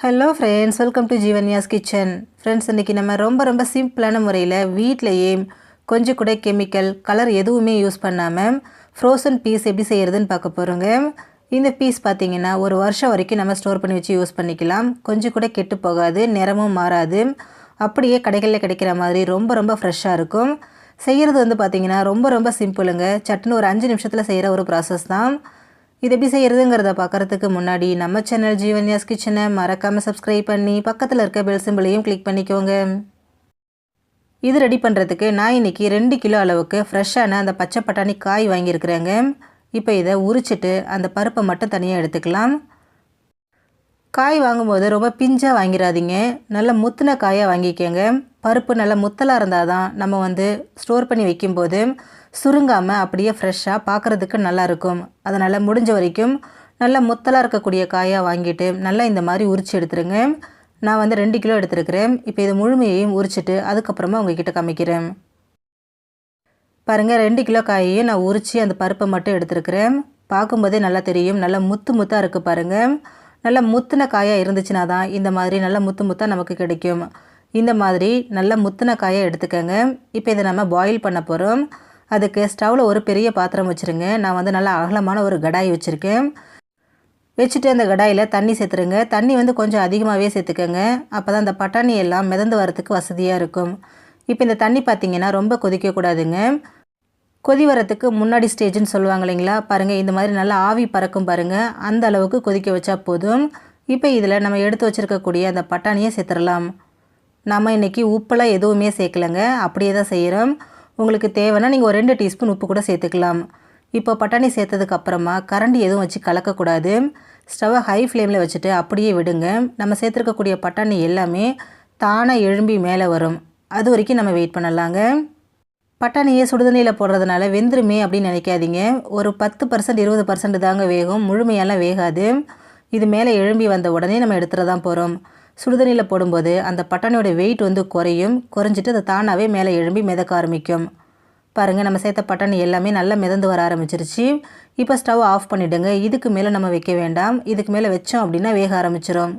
Hello friends welcome to Jeevanya's kitchen friends இன்றைக்கி நம்ம ரொம்ப ரொம்ப சிம்பிளான முறையில் வீட்டிலையே கொஞ்சம் கூட கெமிக்கல் கலர் எதுவுமே யூஸ் பண்ணாமல் ஃப்ரோசன் பீஸ் எப்படி செய்கிறதுன்னு பார்க்க போகிறோங்க இந்த பீஸ் பார்த்திங்கன்னா ஒரு வருஷம் வரைக்கும் நம்ம ஸ்டோர் பண்ணி வச்சு யூஸ் பண்ணிக்கலாம். கொஞ்சம் கூட கெட்டு போகாது நிறமும் மாறாது. அப்படியே கடைகளில் கிடைக்கிற மாதிரி ரொம்ப ரொம்ப ஃப்ரெஷ்ஷாக இருக்கும். செய்கிறது வந்து பார்த்திங்கன்னா ரொம்ப ரொம்ப சிம்பிளுங்க சட்டுன்னு ஒரு அஞ்சு நிமிஷத்தில் செய்கிற ஒரு ப்ராசஸ் தான். இது எப்படி செய்கிறதுங்கிறத பார்க்குறதுக்கு முன்னாடி நம்ம சேனல் ஜீவன்யாஸ் கிச்சனை மறக்காமல் சப்ஸ்கிரைப் பண்ணி பக்கத்தில் இருக்க பெல் சிம்பிளையும் கிளிக் பண்ணிக்கோங்க. இது ரெடி பண்ணுறதுக்கு நான் இன்றைக்கி ரெண்டு கிலோ அளவுக்கு ஃப்ரெஷ்ஷான அந்த பச்சை பட்டாணி காய் வாங்கியிருக்கிறேங்க. இப்போ இதை உரிச்சிட்டு அந்த பருப்பை மட்டும் தனியாக எடுத்துக்கலாம். காய் வாங்கும்போது ரொம்ப பிஞ்சாக வாங்கிடாதீங்க நல்ல முத்தின காயாக வாங்கிக்கோங்க. பருப்பு நல்லா முத்தலாக இருந்தால் தான் நம்ம வந்து ஸ்டோர் பண்ணி வைக்கும்போது சுருங்காமல் அப்படியே ஃப்ரெஷ்ஷாக பார்க்குறதுக்கு நல்லாயிருக்கும் அதனால் முடிஞ்ச வரைக்கும் நல்லா முத்தலாக இருக்கக்கூடிய காயாக வாங்கிட்டு நல்லா இந்த மாதிரி உரித்து எடுத்துருங்க. நான் வந்து ரெண்டு கிலோ எடுத்துருக்கிறேன். இப்போ இது முழுமையையும் உரிச்சிட்டு அதுக்கப்புறமா உங்ககிட்ட காமிக்கிறேன். பாருங்கள் ரெண்டு கிலோ காயையும் நான் உரித்து அந்த பருப்பை மட்டும் எடுத்துருக்கிறேன். பார்க்கும்போதே நல்லா தெரியும். நல்லா முத்து முத்தாக இருக்குது பாருங்கள் நல்லா முத்தின காயாக இருந்துச்சுன்னா தான் இந்த மாதிரி நல்லா முத்து முத்தாக நமக்கு கிடைக்கும். இந்த மாதிரி நல்ல முத்தின காயை எடுத்துக்கோங்க. இப்போ இதை நம்ம பாயில் பண்ண போகிறோம் அதுக்கு ஸ்டவ்வில் ஒரு பெரிய பாத்திரம் வச்சுருங்க. நான் வந்து நல்லா அகலமான ஒரு கடாய் வச்சுருக்கேன். வச்சுட்டு அந்த கடாயில் தண்ணி சேர்த்துருங்க. தண்ணி வந்து கொஞ்சம் அதிகமாகவே சேர்த்துக்கோங்க. அப்போ தான் அந்த பட்டாணி எல்லாம் மிதந்து வரத்துக்கு வசதியாக இருக்கும். இப்போ இந்த தண்ணி பார்த்திங்கன்னா ரொம்ப கொதிக்கக்கூடாதுங்க கொதி வரத்துக்கு முன்னாடி ஸ்டேஜ்னு சொல்லுவாங்க இல்லைங்களா? பாருங்கள் இந்த மாதிரி நல்லா ஆவி பறக்கும் பாருங்கள் அந்த அளவுக்கு கொதிக்க வச்சா போதும். இப்போ இதில் நம்ம எடுத்து வச்சுருக்கக்கூடிய அந்த பட்டாணியை சேர்த்துடலாம். நம்ம இன்றைக்கி உப்பெல்லாம் எதுவுமே சேர்க்கலைங்க. அப்படியே தான் செய்கிறோம் உங்களுக்கு தேவைன்னா நீங்கள் ஒரு ரெண்டு டீஸ்பூன் உப்பு கூட சேர்த்துக்கலாம். இப்போ பட்டாணி சேர்த்ததுக்கு அப்புறமா கரண்டி எதுவும் வச்சு கலக்கக்கூடாது. ஸ்டவ்வை ஹை ஃப்ளேமில் வச்சுட்டு அப்படியே விடுங்க. நம்ம சேர்த்துருக்கக்கூடிய பட்டாணி எல்லாமே தானாக எழும்பி மேலே வரும். அது வரைக்கும் நம்ம வெயிட் பண்ணலாங்க. பட்டாணியை சுடுதண்ணியில் போடுறதுனால வெந்துருமே அப்படின்னு நினைக்காதீங்க. ஒரு பத்து பர்சன்ட் இருபது பர்சன்ட் தாங்க வேகும். முழுமையெல்லாம் வேகாது. இது மேலே எழும்பி வந்த உடனே நம்ம எடுத்துகிட்டு தான் போகிறோம் சுடுதண்ணியில் போடும்போது அந்த பட்டாணியோட வெயிட் வந்து குறையும். குறைஞ்சிட்டு அது தானாகவே மேலே எழும்பி மிதக்க ஆரம்பிக்கும். பாருங்கள் நம்ம சேர்த்த பட்டாணி எல்லாமே நல்லா மிதந்து வர ஆரம்பிச்சிருச்சு. இப்போ ஸ்டவ் ஆஃப் பண்ணிவிடுங்க இதுக்கு மேலே நம்ம வைக்க வேண்டாம். இதுக்கு மேலே வச்சோம் அப்படின்னா வேக ஆரம்பிச்சிடும்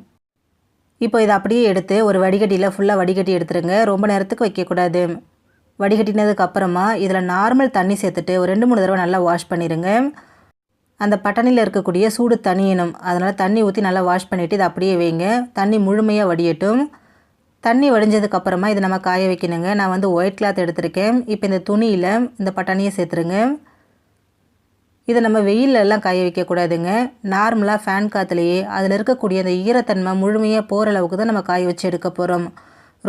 இப்போ இதை அப்படியே எடுத்து ஒரு வடிகட்டியில் ஃபுல்லாக வடிகட்டி எடுத்துருங்க. ரொம்ப நேரத்துக்கு வைக்கக்கூடாது. வடிகட்டினதுக்கு அப்புறமா இதில் நார்மல் தண்ணி சேர்த்துட்டு ஒரு ரெண்டு மூணு தடவை நல்லா வாஷ் பண்ணிடுங்க அந்த பட்டணியில் இருக்கக்கூடிய சூடு தனியணும் அதனால் தண்ணி ஊற்றி நல்லா வாஷ் பண்ணிவிட்டு இதை அப்படியே வைங்க. தண்ணி முழுமையாக வடியட்டும். தண்ணி வடிஞ்சதுக்கப்புறமா இதை நம்ம காய வைக்கணுங்க. நான் வந்து ஒயிட் கிளாத் எடுத்திருக்கேன். இப்போ இந்த துணியில் இந்த பட்டாணியை சேர்த்துருங்க. இதை நம்ம வெயிலெல்லாம் காய வைக்கக்கூடாதுங்க நார்மலாக ஃபேன் காற்றுலையே அதில் இருக்கக்கூடிய அந்த ஈரத்தன்மை முழுமையாக போகிற அளவுக்கு தான் நம்ம காய வச்சு எடுக்க போகிறோம்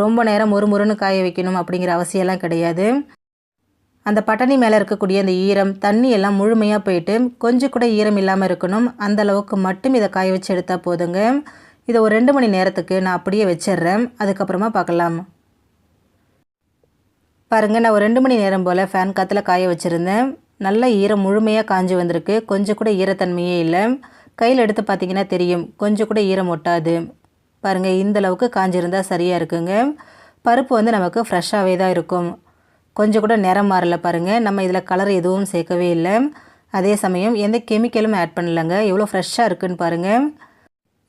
ரொம்ப நேரம் ஒரு முருன்னு காய வைக்கணும் அப்படிங்கிற அவசியம்லாம் கிடையாது. அந்த பட்டணி மேலே இருக்கக்கூடிய அந்த ஈரம் தண்ணி எல்லாம் முழுமையாக போயிட்டு கொஞ்சம் கூட ஈரம் இல்லாமல் இருக்கணும். அந்த அளவுக்கு மட்டும் இதை காய வச்சு எடுத்தால் போதுங்க. இதை ஒரு ரெண்டு மணி நேரத்துக்கு நான் அப்படியே வச்சிடுறேன். அதுக்கப்புறமா பார்க்கலாம். பாருங்கள் நான் ஒரு ரெண்டு மணி நேரம் போல் ஃபேன் காற்றுல காய வச்சுருந்தேன். நல்ல ஈரம் முழுமையாக காஞ்சி வந்திருக்கு. கொஞ்சம் கூட ஈரத்தன்மையே இல்லை. கையில் எடுத்து பார்த்தீங்கன்னா தெரியும். கொஞ்சம் கூட ஈரம் ஒட்டாது. பாருங்கள் இந்தளவுக்கு காஞ்சிருந்தால் சரியாக இருக்குங்க. பருப்பு வந்து நமக்கு ஃப்ரெஷ்ஷாகவே தான் இருக்கும். கொஞ்சம் கூட நிறம் மாறல பாருங்கள் நம்ம இதில் கலர் எதுவும் சேர்க்கவே இல்லை. அதே சமயம் எந்த கெமிக்கலும் ஆட் பண்ணலைங்க. எவ்வளோ ஃப்ரெஷ்ஷாக இருக்குதுன்னு பாருங்கள்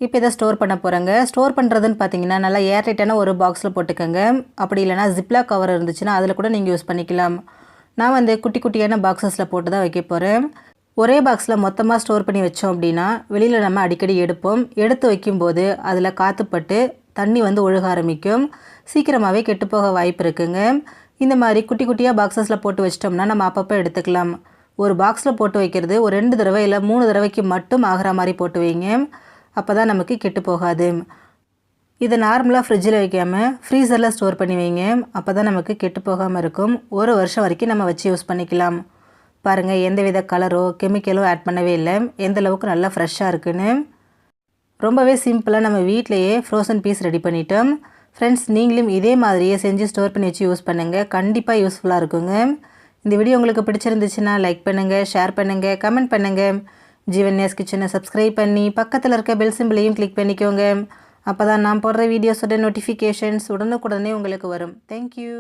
இப்போ இதை ஸ்டோர் பண்ண போகிறேங்க ஸ்டோர் பண்ணுறதுன்னு பார்த்தீங்கன்னா நல்லா ஏர்டைட்டான ஒரு பாக்ஸில் போட்டுக்கோங்க. அப்படி இல்லைனா ஜிப்லா கவர் இருந்துச்சுன்னா அதில் கூட நீங்கள் யூஸ் பண்ணிக்கலாம். நான் வந்து குட்டி குட்டியான பாக்ஸஸில் போட்டு தான் வைக்க போகிறேன் ஒரே பாக்ஸில் மொத்தமாக ஸ்டோர் பண்ணி வச்சோம் அப்படின்னா வெளியில் நம்ம அடிக்கடி எடுப்போம். எடுத்து வைக்கும்போது அதில் காற்றுப்பட்டு தண்ணி வந்து ஒழுக ஆரம்பிக்கும். சீக்கிரமாகவே கெட்டுப்போக வாய்ப்பு இருக்குங்க. இந்த மாதிரி குட்டி குட்டியாக பாக்ஸஸில் போட்டு வச்சிட்டோம்னா நம்ம அப்பப்போ எடுத்துக்கலாம். ஒரு பாக்ஸில் போட்டு வைக்கிறது ஒரு ரெண்டு தடவை இல்லை மூணு தடவைக்கு மட்டும் ஆகிற மாதிரி போட்டு வைங்க. அப்போ தான் நமக்கு கெட்டு போகாது. இதை நார்மலாக ஃப்ரிட்ஜில் வைக்காமல் ஃப்ரீசரில் ஸ்டோர் பண்ணி வைங்க. அப்போ தான் நமக்கு கெட்டு போகாமல் இருக்கும். ஒரு வருஷம் வரைக்கும் நம்ம வச்சு யூஸ் பண்ணிக்கலாம். பாருங்கள் எந்த வித கலரோ கெமிக்கலோ ஆட் பண்ணவே இல்லை. எந்த அளவுக்கு நல்லா ஃப்ரெஷ்ஷாக இருக்குன்னு. ரொம்பவே சிம்பிளாக நம்ம வீட்டிலையே ஃப்ரோசன் பீஸ் ரெடி பண்ணிட்டோம். ஃப்ரெண்ட்ஸ் நீங்களும் இதே மாதிரியே செஞ்சு ஸ்டோர் பண்ணி வச்சு யூஸ் பண்ணுங்கள் கண்டிப்பாக யூஸ்ஃபுல்லாக இருக்குங்க. இந்த வீடியோ உங்களுக்கு பிடிச்சிருந்துச்சுன்னா லைக் பண்ணுங்கள் ஷேர் பண்ணுங்கள் கமெண்ட் பண்ணுங்கள் ஜீவன் நேஸ் கிச்சனை சப்ஸ்கிரைப் பண்ணி பக்கத்தில் இருக்க பெல் சிம்பிளையும் கிளிக் பண்ணிக்கோங்க. அப்போ தான் நான் போடுற வீடியோஸோட நோட்டிஃபிகேஷன்ஸ் உடனுக்குடனே உங்களுக்கு வரும். தேங்க்யூ